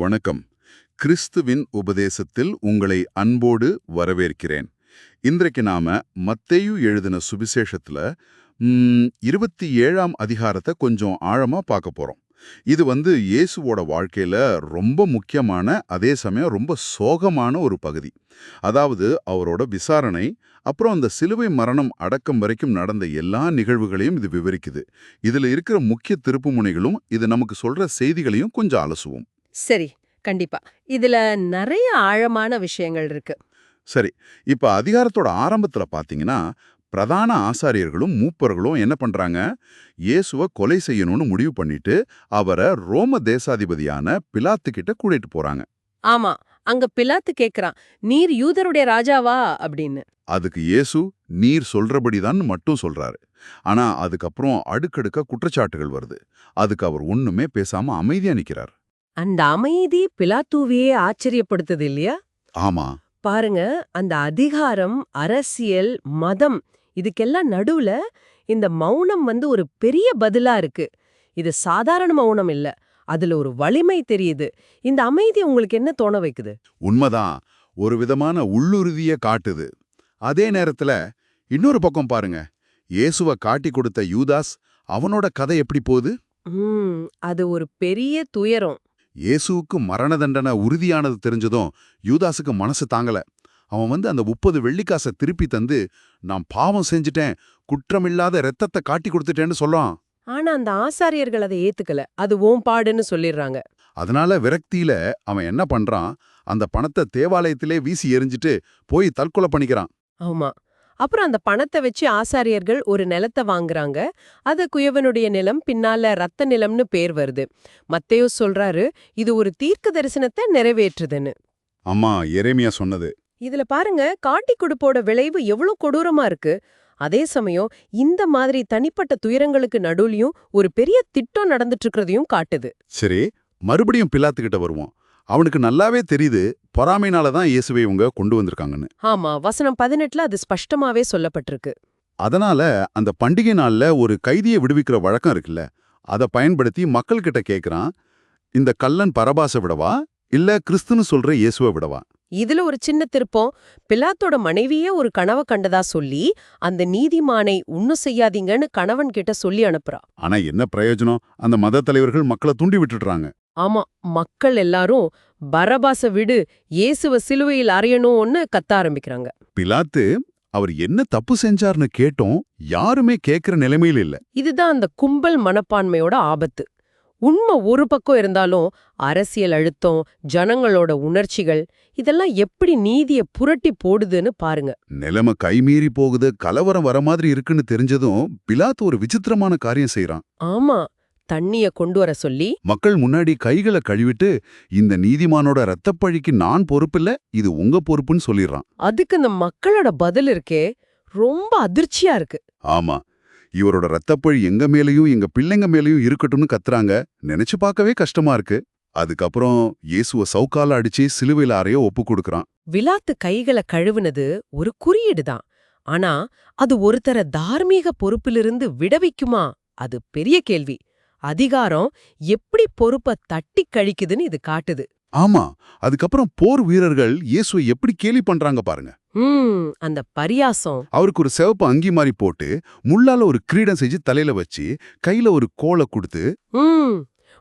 வணக்கம். கிறிஸ்துவின் உபதேசத்தில் உங்களை அன்போடு வரவேற்கிறேன். இன்றைக்கு நாம மத்தேயு எழுதின சுவிசேஷத்துல இருபத்தி ஏழாம் அதிகாரத்தை கொஞ்சம் ஆழமா பார்க்க போறோம். இது வந்து இயேசுவோட வாழ்க்கையில ரொம்ப முக்கியமான அதே சமயம் ரொம்ப சோகமான ஒரு பகுதி. அதாவது அவரோட விசாரணை அப்புறம் அந்த சிலுவை மரணம் அடக்கம் வரைக்கும் நடந்த எல்லா நிகழ்வுகளையும் இது விவரிக்குது. இதுல இருக்கிற முக்கிய திருப்புமுனைகளும் இது நமக்கு சொல்ற செய்திகளையும் கொஞ்சம் அலசுவோம். சரி கண்டிப்பா. இதுல நிறைய ஆழமான விஷயங்கள் இருக்கு. சரி இப்ப அதிகாரத்தோட ஆரம்பத்துல பாத்தீங்கன்னா பிரதான ஆசாரியர்களும் மூப்பர்களும் என்ன பண்றாங்க? இயேசுவை கொலை செய்யணும்னு முடிவு பண்ணிட்டு அவரை ரோம தேசாதிபதியான பிலாத்து கிட்ட கூட்டிட்டு போறாங்க. ஆமா அங்க பிலாத்து கேக்குறான் நீர் யூதருடைய ராஜாவா? அப்படின்னு. அதுக்கு இயேசு நீர் சொல்றபடிதான் மட்டும் சொல்றாரு. ஆனா அதுக்கப்புறம் அடுக்கடுக்க குற்றச்சாட்டுகள் வருது. அதுக்கு அவர் ஒண்ணுமே பேசாம அமைதியா நிக்கிறார். அந்த அமைதி பிலாத்துவையே ஆச்சரியப்படுத்துது இல்லையா? ஆமா. பாருங்க அந்த அதிகாரம் அரசியல் மதம் இதுக்கெல்லாம் நடுவுல இந்த மௌனம் வந்து ஒரு பெரிய பதிலா இருக்கு. இது சாதாரண மௌனம் இல்ல. அதுல ஒரு வலிமை தெரியுது. இந்த அமைதி உங்களுக்கு என்ன தோண வைக்குது? உண்மைதான். ஒரு விதமான உள்ளுறுதிய காட்டுது. அதே நேரத்துல இன்னொரு பக்கம் பாருங்க. இயேசுவ காட்டி கொடுத்த யூதாஸ் அவனோட கதை எப்படி போகுது? அது ஒரு பெரிய துயரம். இயேசுவுக்கு மரண தண்டனை உறுதியானது தெரிஞ்சதும் யூதாஸுக்கு மனசு தாங்கல. அவன் வந்து அந்த முப்பது வெள்ளிக்காசை திருப்பி தந்து நான் பாவம் செஞ்சுட்டேன் குற்றமில்லாத இரத்தத்தை காட்டி கொடுத்துட்டேன்னு சொல்றான். ஆனா அந்த ஆசாரியர்கள் அதை ஏத்துக்கல. அது ஓம் பாடுன்னு சொல்லிடுறாங்க. அதனால விரக்தியில அவன் என்ன பண்றான்? அந்த பணத்தை தேவாலயத்திலே வீசி எறிஞ்சிட்டு போய் தற்கொலை பண்ணிக்கிறான். ஆமா. அப்புறம் அந்த பணத்தை வச்சு ஆசாரியர்கள் ஒரு நிலத்தை வாங்குறாங்க. அது குயவனுடைய நிலம் பின்னால ரத்த நிலம்னு பேர் வருது. மத்தேயு சொல்றாரு இது ஒரு தீர்க்க தரிசனத்தை நிறைவேற்றுதுன்னு. அம்மா எரேமியா சொன்னது. இதுல பாருங்க காட்டி கொடுப்போட விளைவு எவ்வளவு கொடூரமா இருக்கு. அதே சமயம் இந்த மாதிரி தனிப்பட்ட துயரங்களுக்கு நடுவுலயும் ஒரு பெரிய திட்டம் நடந்துட்டு இருக்கிறதையும் காட்டுது. சரி மறுபடியும் பிலாத்துக்கிட்ட வருவோம். அவனுக்கு நல்லாவே தெரியுது பொறாமைனால தான் இயேசுவை இவங்க கொண்டு வந்திருக்காங்கன்னு. ஆமா வசனம் பதினெட்டுல அது ஸ்பஷ்டமாவே சொல்லப்பட்டிருக்கு. அதனால அந்த பண்டிகை நாள்ல ஒரு கைதியை விடுவிக்கிற வழக்கம் இருக்குல்ல அதை பயன்படுத்தி மக்கள்கிட்ட கேக்குறான் இந்த கள்ளன் பரபாச விடவா? இல்ல கிறிஸ்துன்னு சொல்ற இயேசுவை விடவா? இதுல ஒரு சின்ன திருப்பம். பிலாத்தோட மனைவியே ஒரு கனவை கண்டதா சொல்லி அந்த நீதிமானை உண்ணும் செய்யாதீங்கன்னு கணவன் கிட்ட சொல்லி அனுப்புறா. ஆனா என்ன பிரயோஜனம்? அந்த மத தலைவர்கள் மக்களை தூண்டி விட்டுடுறாங்க. ஆமா மக்கள் எல்லாரும் பரபாச விடு இயேசுவ சிலுவையில் அறையணும்னு கத்த ஆரம்பிக்கிறாங்க. பிலாத்து அவர் என்ன தப்பு செஞ்சார்னு கேட்டோம் யாருமே கேக்குற நிலைமையில இல்ல. இதுதான் அந்த கும்பல் மனப்பான்மையோட ஆபத்து. உண்மை ஒரு பக்கம் இருந்தாலும் அரசியல் அழுத்தம் ஜனங்களோட உணர்ச்சிகள் இதெல்லாம் எப்படி நீதிய புரட்டி போடுதுன்னு பாருங்க. நிலைமை கைமீறி போகுது கலவரம் வர மாதிரி இருக்குன்னு தெரிஞ்சதும் பிலாத்து ஒரு விசித்திரமான காரியம் செய்றான். ஆமா தண்ணிய கொண்டு வர சொல்லி. மக்கள் முன்னாடி கைகளை கழுவிட்டு இந்த நீதிமானோட ரத்தப்பழிக்கு நான் பொறுப்பில்ல இது உங்க பொறுப்புன்னு சொல்லிடுறான் அதுக்கு இந்த மக்களோட பதில் இருக்கே ரொம்ப அதிர்ச்சியா இருக்கு. ஆமா இவரோட ரத்தப்பழி எங்க மேலயும் எங்க பிள்ளைங்க மேலயும் இருக்கட்டும்னு கத்துறாங்க. நினைச்சு பார்க்கவே கஷ்டமா இருக்கு. அதுக்கப்புறம் இயேசுவ சவுக்கால அடிச்சு சிலுவையில அறைய ஒப்பு கொடுக்கறான். விலாத்து கைகளை கழுவுனது ஒரு குறியீடு தான். ஆனா அது ஒருத்தர தார்மீக பொறுப்பிலிருந்து விடவிக்குமா? அது பெரிய கேள்வி. அதிகாரம் எப்படி பொறுப்ப தட்டி கழிக்குதுன்னு இது காட்டுது. ஆமா அதுக்கப்புறம் போர் வீரர்கள் இயேசுவை எப்படி கேலி பண்றாங்க பாருங்க. அந்த பரியாசம். அவருக்கு ஒரு சிவப்பு அங்கி மாதிரி போட்டு முள்ளால ஒரு கிரீடம் செஞ்சு தலையில வச்சு கையில ஒரு கோலை கொடுத்து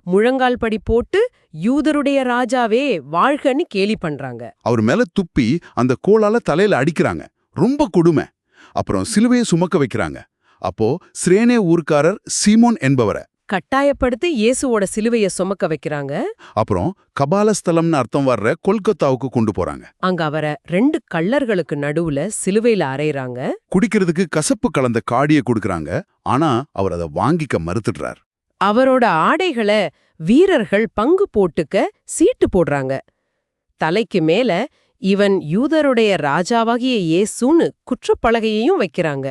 முழங்கால் படி போட்டு யூதருடைய ராஜாவே வாழ்கன்னு கேலி பண்றாங்க. அவர் மேல துப்பி அந்த கோலால தலையில அடிக்கிறாங்க. ரொம்ப கொடுமை. அப்புறம் சிலுவையை சுமக்க வைக்கிறாங்க. அப்போ சிரேனே ஊர்க்காரர் சீமோன் என்பவரை கட்டாயப்படுத்தி இயேசுவோட சிலுவைய சுமக்க வைக்கிறாங்க. அப்புறம் கபாலஸ்தலம்னு அர்த்தம் வர்ற கொல்கத்தாவுக்கு கொண்டு போறாங்க. அங்க அவரை ரெண்டு கள்ளர்களுக்கு நடுவுல சிலுவையில அறையறாங்க. குடிக்கிறதுக்கு கசப்பு கலந்த காடியை கொடுக்கறாங்க. ஆனா அவர் அதை வாங்கிக்க மறுத்துடுறார். அவரோட ஆடைகளை வீரர்கள் பங்கு போட்டுக்க சீட்டு போடுறாங்க. தலைக்கு மேல இவன் யூதருடைய ராஜாவாகிய இயேசுன்னு குற்றப்பலகையையும் வைக்கிறாங்க.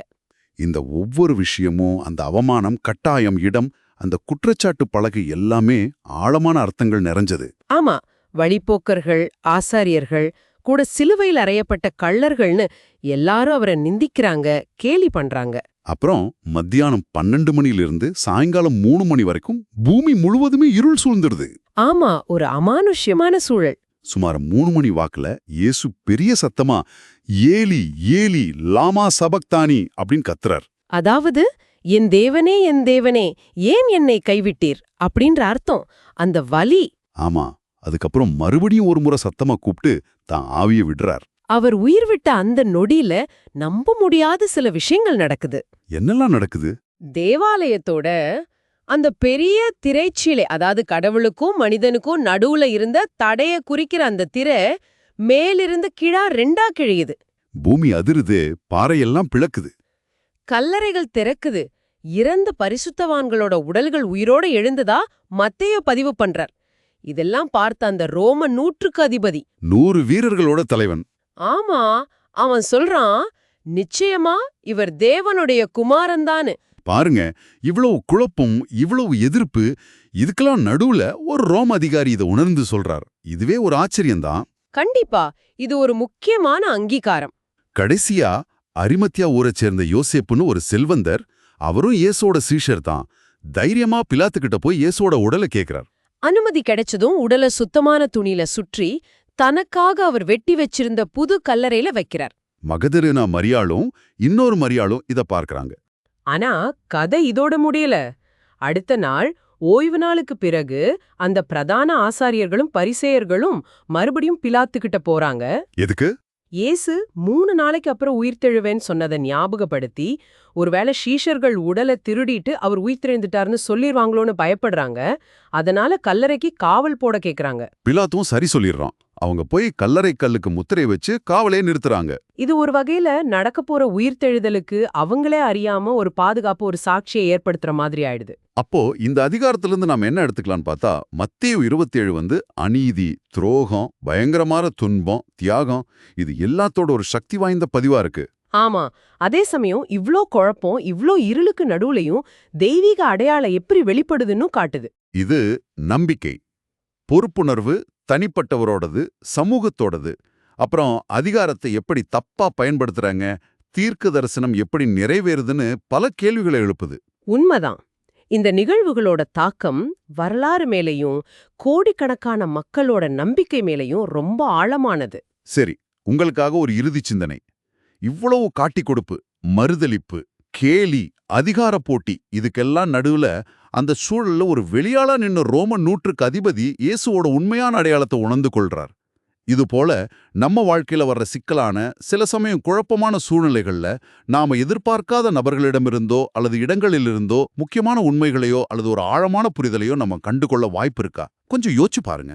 இந்த ஒவ்வொரு விஷயமும் அந்த அவமானம் கட்டாயம் இடம் அந்த குற்றச்சாட்டு பலகை எல்லாமே ஆழமான அர்த்தங்கள் நிறைஞ்சது. ஆமா வழிப்போக்கர்கள் ஆசாரியர்கள் கூட சிலுவையில் அறையப்பட்ட கள்ளர்கள்னு எல்லாரும் அவரை நிந்திக்கிறாங்க கேலி பண்றாங்க. அப்புறம் மத்தியானம் பன்னெண்டு மணிலிருந்து சாயங்காலம் மூணு மணி வரைக்கும் பூமி முழுவதுமே இருள் சூழ்ந்துடுது ஆமா ஒரு அமானுஷ்யமான சூழல். சுமார் மூணு மணி வாக்குல இயேசு பெரிய சத்தமா ஏலி ஏலி லாமா சபக்தானி அப்படின்னு கத்துறார். அதாவது என் தேவனே என் தேவனே ஏன் என்னை கைவிட்டீர்? அப்படின்ற அர்த்தம். அந்த வலி. ஆமா அதுக்கப்புறம் மறுபடியும் ஒரு முறை சத்தமா கூப்பிட்டு தான் ஆவிய விடுறார். அவர் உயிர் விட்ட அந்த நொடியில நம்ப முடியாத சில விஷயங்கள் நடக்குது. என்னெல்லாம் நடக்குது? தேவாலயத்தோட அந்த பெரிய திரைச்சீலை அதாவது கடவுளுக்கும் மனிதனுக்கும் நடுவுல இருந்த தடைய குறிக்கிற அந்த திரை மேலிருந்து கிழா ரெண்டா கிழியுது. பூமி அதிருது பாறையெல்லாம் பிளக்குது. கல்லறைகள் திறக்குது. இறந்த பரிசுத்தவான்களோட உடல்கள் உயிரோட எழுந்ததா மத்தேயோ பதிவு பண்றார். இதெல்லாம் பார்த்த அந்த ரோம நூற்றுக்கு அதிபதி. நூறு வீரர்களோட தலைவன். ஆமா அவன் சொல்றான் நிச்சயமா இவர் தேவனுடைய குமாரன்தான்னு. பாருங்க இவ்வளவு குழப்பம் இவ்வளவு எதிர்ப்பு இதுக்கெல்லாம் நடுவுல ஒரு ரோம் அதிகாரி இதை உணர்ந்து சொல்றார். இதுவே ஒரு ஆச்சரியம்தான். கண்டிப்பா இது ஒரு முக்கியமான அங்கீகாரம். கடைசியா அரிமத்தியா ஊரைச் சேர்ந்த யோசேப்புன்னு ஒரு செல்வந்தர் அவரும் இயேசோட சீஷர் தான். தைரியமா பிலாத்துக்கிட்ட போய் இயேசோட உடலை கேக்குறார். அனுமதி கிடைச்சதும் உடலை சுத்தமான துணியில சுற்றி தனக்காக அவர் வெட்டி வச்சிருந்த புது கல்லறையில வைக்கிறார். மகதரினா மரியாளும் இன்னொரு மரியாளும் இத பார்க்கறாங்க. ஆனா கதை இதோட முடியல. அடுத்த நாள் ஓய்வு நாளுக்கு பிறகு அந்த பிரதான ஆசாரியர்களும் பரிசேயர்களும் மறுபடியும் பிலாத்துக்கிட்ட போறாங்க. எதுக்கு? இயேசு மூணு நாளைக்கு அப்புறம் உயிர்த்தெழுவேன்னு சொன்னதை ஞாபகப்படுத்தி ஒருவேளை ஷீஷர்கள் உடலை திருடிட்டு அவர் உயிர்த்தெழுந்துட்டாருன்னு சொல்லிடுவாங்களோன்னு பயப்படுறாங்க. அதனால கல்லறைக்கு காவல் போட கேக்குறாங்க. பிலாத்தும் சரி சொல்லிடுறான். அவங்க போய் கல்லறை கல்லுக்கு முத்திரை வச்சு காவலே நிறுத்துறாங்க. இது ஒரு வகையில நடக்க போற உயிர்த்தெழுதலுக்கு அவங்களே அறியாம ஒரு பாதுகாப்பு ஒரு சாட்சியை ஏற்படுத்துற மாதிரி ஆயிடுது. அப்போ இந்த அதிகாரத்திலிருந்து நாம என்ன எடுத்துக்கலாம்னு பார்த்தா மத்தேயு இருபத்தேழு வந்து அநீதி துரோகம் பயங்கரமான துன்பம் தியாகம் இது எல்லாத்தோட ஒரு சக்தி வாய்ந்த பதிவா இருக்கு. ஆமா. அதே சமயம் இவ்ளோ குழப்பம் இவ்ளோ இருளுக்கு நடுவுலயும் தெய்வீக அடையாளம் எப்படி வெளிப்படுதுன்னு காட்டுது. இது நம்பிக்கை. பொறுப்புணர்வு தனிப்பட்டவரோடது சமூகத்தோடது. அப்புறம் அதிகாரத்தை எப்படி தப்பா பயன்படுத்துறாங்க தீர்க்க தரிசனம் எப்படி நிறைவேறுதுன்னு பல கேள்விகளை எழுப்புது. உண்மைதான். இந்த நிகழ்வுகளோட தாக்கம் வரலாறு மேலையும் கோடிக்கணக்கான மக்களோட நம்பிக்கை மேலையும் ரொம்ப ஆழமானது. சரி உங்களுக்காக ஒரு இறுதி சிந்தனை. இவ்வளவு காட்டி கொடுப்பு மறுதலிப்பு கேலி அதிகார போட்டி இதுக்கெல்லாம் நடுவுல அந்த சூழல்ல ஒரு வெளியாளா நின்ன ரோம நூற்றுக்கு அதிபதி இயேசுவோட உண்மையான அடையாளத்தை உணர்ந்து கொள்றார். இது போல நம்ம வாழ்க்கையில வர்ற சிக்கலான சில சமயம் குழப்பமான சூழ்நிலைகள்ல நாம எதிர்பார்க்காத நபர்களிடமிருந்தோ அல்லது இடங்களிலிருந்தோ முக்கியமான உண்மைகளையோ அல்லது ஒரு ஆழமான புரிதலையோ நம்ம கண்டுகொள்ள வாய்ப்பு இருக்கா? கொஞ்சம் யோசிச்சு பாருங்க.